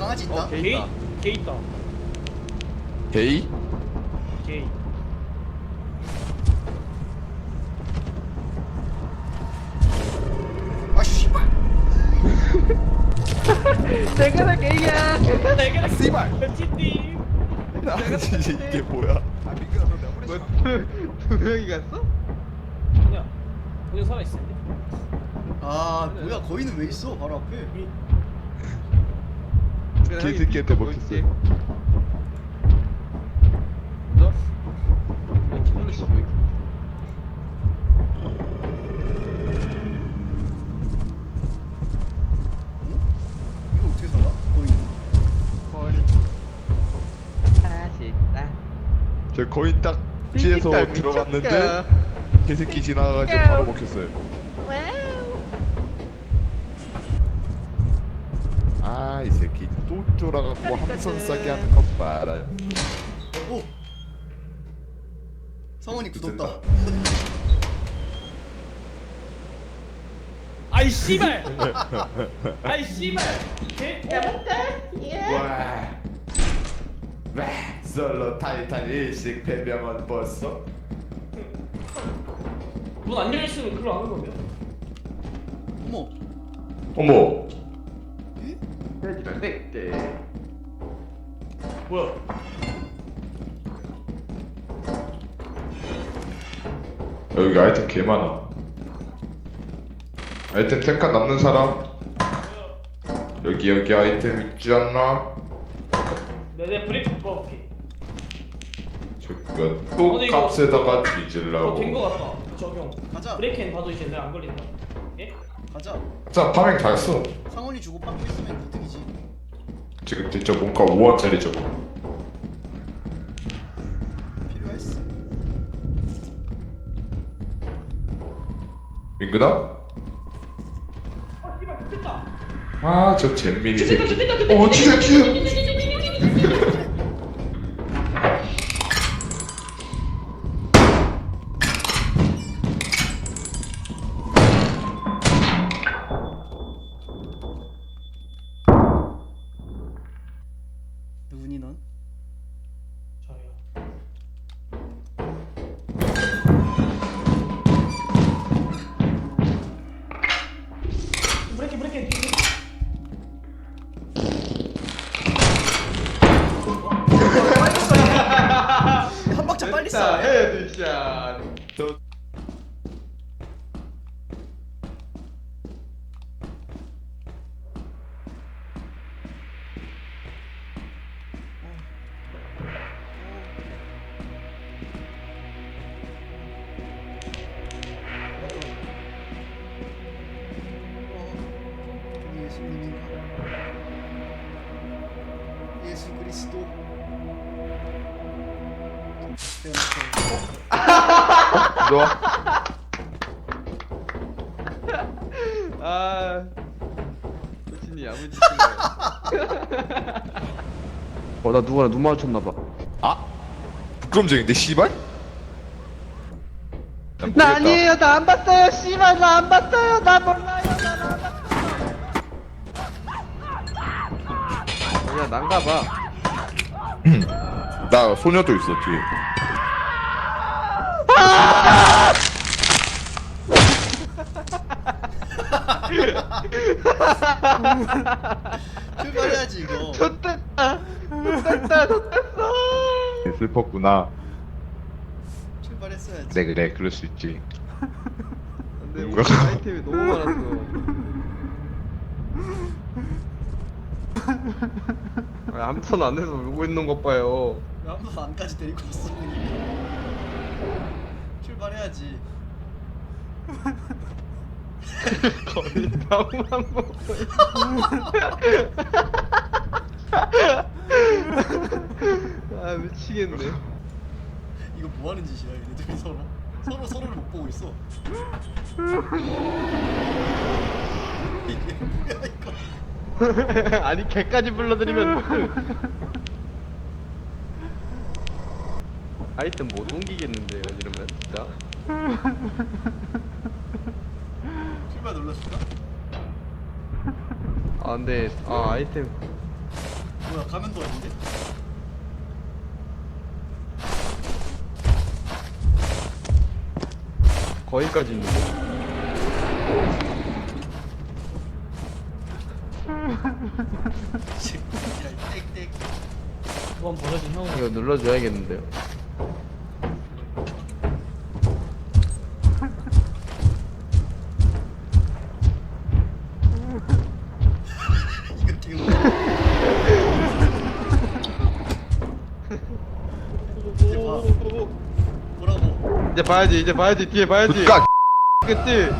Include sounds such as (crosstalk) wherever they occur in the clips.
강아지 있다. 어, 개개 있다. 개 있다. 게이? 개. 아 씨발. (laughs) 내가 다 개야. 내가 씨발. 찐디. 아니 이게 뭐야? 아 뭐, 뿌리지 두, 두 명이 갔어? 그냥 그냥 살아 있어. 아 뭐야 거인은 왜 있어 바로 앞에? 개새끼한테 먹혔어요. 너? 왜 킬러시 왜? 이거 어떻게 살아? 거인. 헐. 맛있다. 저 거의 딱 뒤에서 미쳤다, 들어갔는데 미쳤다. 개새끼 지나가가지고 바로 먹혔어요. 아 이 새끼 또 쫄아갖고 함선 싸게 하는 것 봐라. 오. 성원이 굳었다. 아이 씨발. 아이 씨발. 개. 와. 와. 솔로 타이탄 일식 배병원 벌써? 문안 열렸으면 글로 안 거면. 어머. 어머. 에? 돼지발 땡게. 뭐야? 여기 아이템 개 많아. 아이템 탱칸 남는 사람? 여기 여기 아이템 있지 않나? 내내 브레이크 뽑아볼게. 저거 또 이거- 값에다가 어, 뒤질라고. 된거 같다. 적용. 가자. 브레이크엔 봐도 이제 내가 안 걸린다. 예? 가자. 자 파밍 다 했어. 상원이 주고 받고 있으면 이득이지. 지금 진짜 뭔가 5원짜리 저거. 필요했어. 민근아? 아. 아저 잼민이 새끼. 어 진짜 진짜. 헤드 (laughs) 어, 너. 아. 도진이 야무지시네. 어, 나 누가 눈 마주쳤나봐. 아 부끄럼쟁인데 씨발? 난나 모르겠다. 아니에요, 나 안 봤어요, 씨발, 나 안 봤어요, 나 몰라요, 나안 봤어요. 그냥 난가봐. 나 소녀도 있어 뒤에. (laughs) 출발해야지 이거. 좋됐다, 좋됐다, 좋됐어. 슬펐구나. 출발했어야지. 그래 그래 그럴 수 있지. 근데 뭔가- 오늘 아이템이 너무 많았어. 아, 아무튼 안 해서 울고 있는 것 봐요. 왜 아무도 안까지 데리고 왔어. 출발해야지. 거의 나무만 보고 아 미치겠네. 이거 뭐 하는 짓이야 얘네들이 서로 서로 서로를 못 보고 있어. 이게 뭐야 이거. 아니 개까지 불러드리면 아이템 못 옮기겠는데요 이러면 진짜. 눌러줄까? 아 근데 아 아이템 뭐야 가면도 아닌데? 거기까지 있는데 (laughs) 야 땡땡 두번 버려진 형은 이거 눌러줘야겠는데요 이거 개운 이제 봐 뭐라고 이제 봐야지 이제 봐야지 뒤에 봐야지 까 그치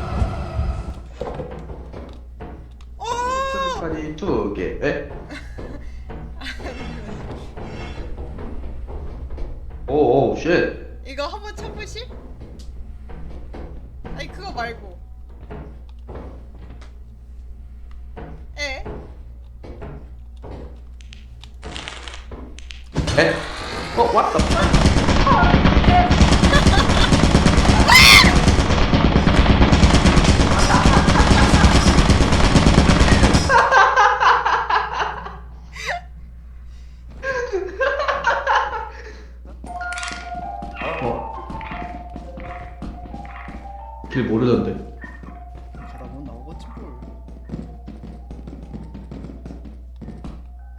까지 두개 에? 오오 쉣 이거 한번 쳐보실? 아니 그거 말고 에? 에? 어 왔다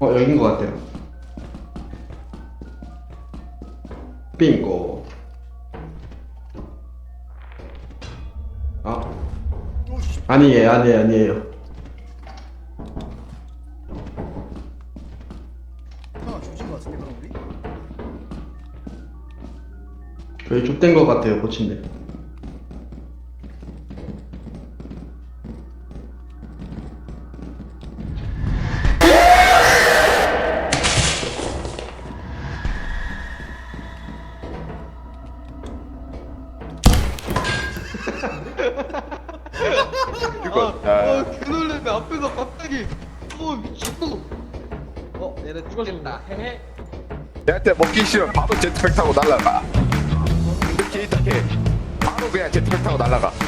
어 여긴 것 같아요. 빙고. 아. 아니에요 아니에요 아니에요. 하나 조진 거 같은데 그럼 우리? 저희 좁된 것 같아요 고친데 어, 그 놀래미 앞에서 갑자기. 어 미쳤어. 어 얘네 죽었다. 헤헤. 얘한테 먹기 싫으면 바로 제트팩 타고 날라가. 이렇게 이렇게. 바로 그냥 제트팩 타고 날라가 (laughs)